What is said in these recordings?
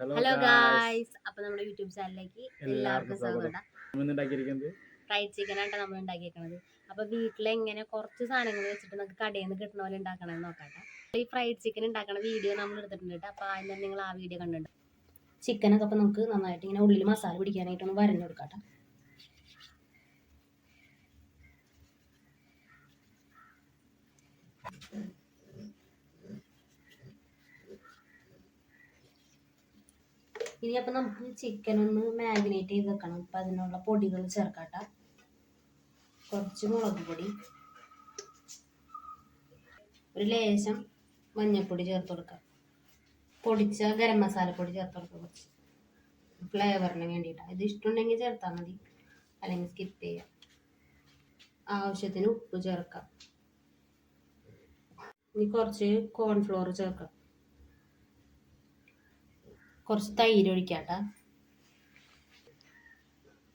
Hello guys അപ്പൊ നമ്മുടെ YouTube ചാനലിലേക്ക് എല്ലാവർക്കും സ്വാഗതം. ഫ്രൈഡ് ചിക്കൻ ആയിട്ടാണ് നമ്മൾ ഉണ്ടാക്കിയേക്കണത്. അപ്പൊ വീട്ടിലെങ്ങനെ കുറച്ച് സാധനങ്ങൾ വെച്ചിട്ട് നമുക്ക് കടയിൽ നിന്ന് കിട്ടുന്ന പോലെ ഉണ്ടാക്കണമെന്ന് നോക്കാട്ടെ. ഈ ഫ്രൈഡ് ചിക്കൻ ഉണ്ടാക്കണ വീഡിയോ നമ്മൾ എടുത്തിട്ടുണ്ട് അപ്പൊ അതിന് നിങ്ങൾ ആ വീഡിയോ കണ്ടിട്ടുണ്ട്. ചിക്കനൊക്കെ അപ്പൊ നമുക്ക് നന്നായിട്ട് ഇങ്ങനെ ഉള്ളിൽ മസാല പിടിക്കാനായിട്ട് ഒന്ന് വരഞ്ഞു കൊടുക്കാട്ടെ. ഇനി അപ്പം നമുക്ക് ചിക്കൻ ഒന്ന് മാരിനേറ്റ് ചെയ്ത് വെക്കണം. അപ്പം അതിനുള്ള പൊടികൾ ചേർക്കാട്ട. കുറച്ച് മുളക് പൊടി. ഒരു ലേശം മഞ്ഞൾപ്പൊടി ചേർത്ത് കൊടുക്കാം. പൊടിച്ച ഗരം മസാല പൊടി ചേർത്ത് കൊടുക്കുക കുറച്ച്. ഫ്ലേവറിന് വേണ്ടിയിട്ടാണ് ഇത് ഇഷ്ടമുണ്ടെങ്കിൽ ചേർത്താൽ മതി. അല്ലെങ്കിൽ സ്കിപ്പ് ചെയ്യാം. ആവശ്യത്തിന് ഉപ്പ് ചേർക്കാം. ഇനി കുറച്ച് കോൺഫ്ലോർ ചേർക്കാം. കുറച്ച് തൈര് ഒഴിക്കാട്ട.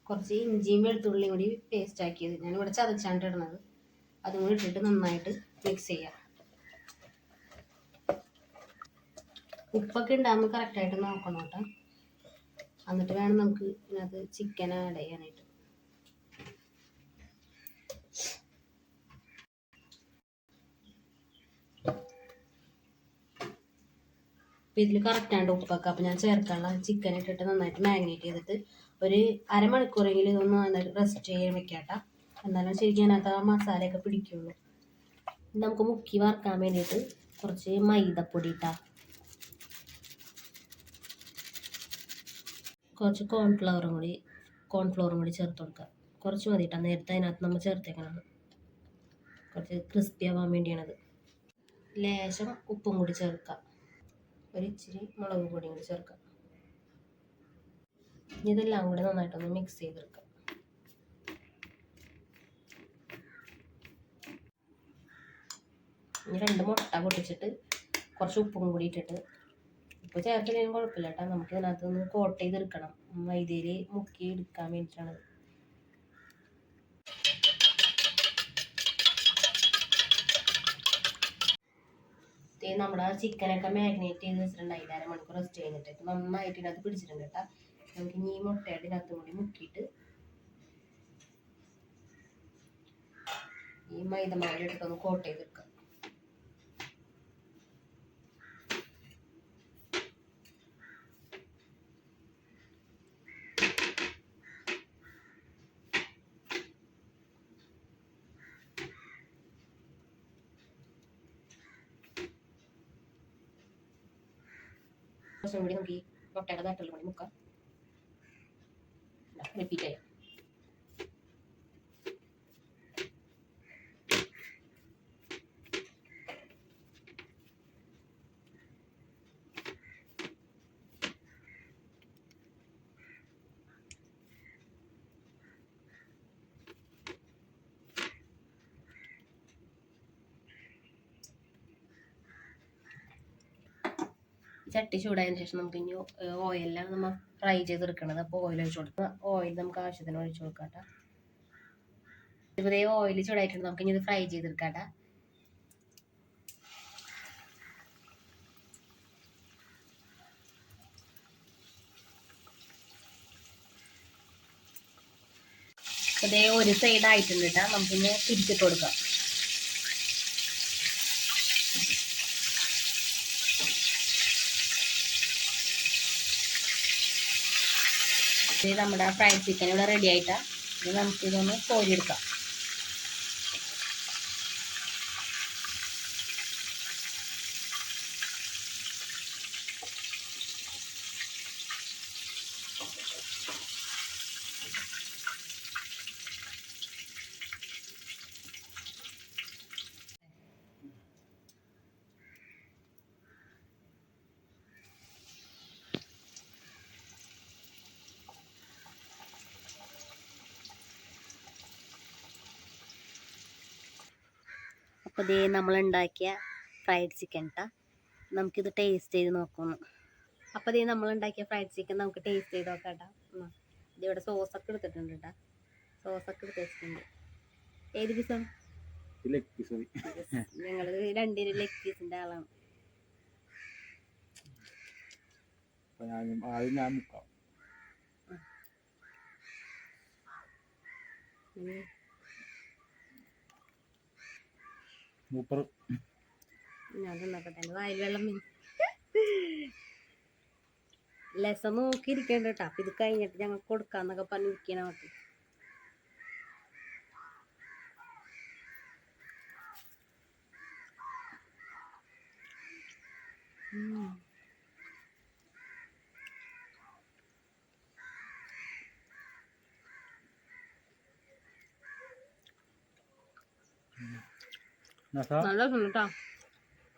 കുറച്ച് ഇഞ്ചിയും വെളുത്തുള്ളിയും കൂടി പേസ്റ്റ് ആക്കിയത്. ഞാൻ ഇവിടെ ചതച്ചാണ്ട് ഇടുന്നത്. അതും കൂടി ഇട്ടിട്ട് നന്നായിട്ട് മിക്സ് ചെയ്യാം. ഉപ്പൊക്കെ ഉണ്ടാകുമ്പോൾ കറക്റ്റായിട്ട് നോക്കണം കേട്ടോ. എന്നിട്ട് വേണം നമുക്ക് ഇതിനകത്ത് ചിക്കൻ ആഡ് ചെയ്യാനായിട്ട്. അപ്പം ഇതിൽ കറക്റ്റാണ്ട് ഉപ്പൊക്കെ. അപ്പം ഞാൻ ചേർക്കാനുള്ള ചിക്കൻ ഇട്ടിട്ട് നന്നായിട്ട് മാഗ്നേറ്റ് ചെയ്തിട്ട് ഒരു അരമണിക്കൂറെങ്കിലും ഇതൊന്ന് നന്നായിട്ട് റെസ്റ്റ് ചെയ്യാൻ വെക്കാട്ട. എന്നാലും ശരിക്കും അതിനകത്ത് ആ മസാലയൊക്കെ പിടിക്കുള്ളൂ. നമുക്ക് മുക്കി വറക്കാൻ വേണ്ടിയിട്ട് കുറച്ച് മൈദപ്പൊടി ഇട്ടാ. കുറച്ച് കോൺഫ്ലവറും കൂടി കോൺഫ്ലവറും കൂടി ചേർത്ത് കൊടുക്കുക കുറച്ച് മതി ഇട്ടാ നേരത്തെ അതിനകത്ത് നമ്മൾ ചേർത്തേക്കണം കുറച്ച് ക്രിസ്പി ആവാൻ വേണ്ടിയാണത്. ലേശം ഉപ്പും കൂടി ചേർക്കാം. ഒരു ഇച്ചിരി മുളക് പൊടിയും കൂടി ചേർക്കാം. ഇനി ഇതെല്ലാം കൂടെ നന്നായിട്ടൊന്ന് മിക്സ് ചെയ്തെടുക്കാം. ഇനി രണ്ട് മുട്ട പൊട്ടിച്ചിട്ട് കുറച്ച് ഉപ്പും കൂടി ഇട്ടിട്ട് ഉപ്പ് ചേർത്തില്ലെങ്കിലും കുഴപ്പമില്ല കേട്ടോ. നമുക്ക് ഇതിനകത്ത് ഒന്ന് കോട്ട് ചെയ്തെടുക്കണം. മൈദയിൽ മുക്കി എടുക്കാൻ വേണ്ടിയിട്ടാണ് ദേ നമ്മുടെ ചിക്കനൊക്കെ മാഗ്നേറ്റ് ചെയ്ത് വെച്ചിട്ടുണ്ട്. അര മണിക്കൂർ റെസ്റ്റ് കഴിഞ്ഞിട്ട്. ഇപ്പം നന്നായിട്ട് ഇതിനകത്ത് പിടിച്ചിട്ടുണ്ട് കേട്ടോ. നമുക്ക് ഇനി ഈ മുട്ടയുടെ ഇതിനകത്തും കൂടി മുക്കിയിട്ട് ഈ മൈദമാരി ഇട്ടിട്ടൊന്ന് കോട്ട് ചെയ്തെടുക്കാം. കുറച്ചും കൂടി നമുക്ക് ഈ മുട്ടയുടെ തട്ടിൽ കൂടി മുക്കാം റിപ്പീറ്റ് ചെയ്യാം. ചട്ടി ചൂടായതിനു ശേഷം നമുക്ക് ഇനി ഓയിലാണ് നമ്മൾ ഫ്രൈ ചെയ്തെടുക്കണത്. അപ്പോൾ ഓയിൽ ഒഴിച്ചു കൊടുക്കുക ഓയിൽ നമുക്ക് ആവശ്യത്തിന് ഒഴിച്ചു കൊടുക്കാട്ട. ഇതേ ഓയിൽ ചൂടായിട്ടുണ്ട്. നമുക്ക് ഇനി ഇത് ഫ്രൈ ചെയ്തെടുക്കാട്ട. ഇതേ ഒരു സൈഡ് ആയിട്ടുണ്ട് കേട്ടോ നമുക്കിനി തിരിച്ചിട്ട് കൊടുക്കാം. ഇത് നമ്മുടെ ഫ്രൈഡ് ചിക്കൻ ഇവിടെ റെഡി ആയിട്ടാ. ഇത് നമുക്ക് ഇതൊന്ന് കോരിയെടുക്കാം. അപ്പോൾ ഇതേ നമ്മൾ ഉണ്ടാക്കിയ ഫ്രൈഡ് ചിക്കൻ കേട്ടോ നമുക്കിത് ടേസ്റ്റ് ചെയ്ത് നോക്കുന്നു. അപ്പോൾ ഇതേ നമ്മൾ ഉണ്ടാക്കിയ ഫ്രൈഡ് ചിക്കൻ നമുക്ക് ടേസ്റ്റ് ചെയ്ത് നോക്കാം കേട്ടോ ഇതിവിടെ സോസൊക്കെ എടുത്തിട്ടുണ്ട് കേട്ടോ സോസൊക്കെ എടുത്ത് വെച്ചിട്ടുണ്ട്. ഏത് പീസാണ് ലെഗ് പീസ് ഞങ്ങൾ രണ്ടിനും ലെഗ് പീസിന്റെ ആളാണ്. ആദ്യം ഞാൻ മുക്കാം. മൂപ്പർ ലെസം നോക്കിയിരിക്കണ്ട കേട്ടോ അപ്പൊ ഇത് കഴിഞ്ഞിട്ട് ഞങ്ങൾ കൊടുക്കാന്നൊക്കെ പറഞ്ഞിരിക്കണ മതി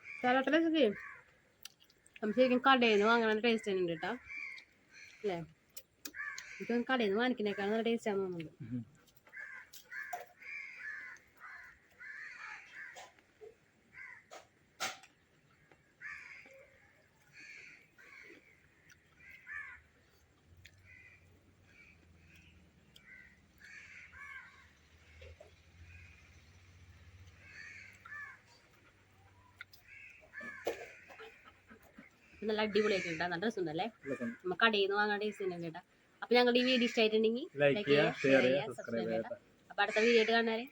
ചിലത്തിലൊക്കെ നമ്മൾ ശരിക്കും കടയിൽ നിന്ന് വാങ്ങണ ടേസ്റ്റ് തന്നെ ഉണ്ട് കേട്ടോ അല്ലേ? എനിക്ക് കടയിൽ നിന്ന് വാങ്ങിക്കുന്നേക്കാൾ നല്ല ടേസ്റ്റ് ആണെന്ന് തോന്നുന്നുണ്ട്. നല്ല അടിപൊളിയായിട്ട് കേട്ടോ നല്ല രസമുണ്ടല്ലേ? നമുക്ക് കടയിൽ നിന്ന് വാങ്ങാൻ ടേസ്റ്റ് തന്നെ കേട്ടോ. അപ്പൊ ഞങ്ങളുടെ ഈ വീഡിയോ ഇഷ്ടമായിട്ടുണ്ടെങ്കിൽ ലൈക്ക് ചെയ്യുക ഷെയർ ചെയ്യുക സബ്സ്ക്രൈബ് ചെയ്യുക അപ്പൊ അടുത്ത വീഡിയോ ആയിട്ട് കാണാനേ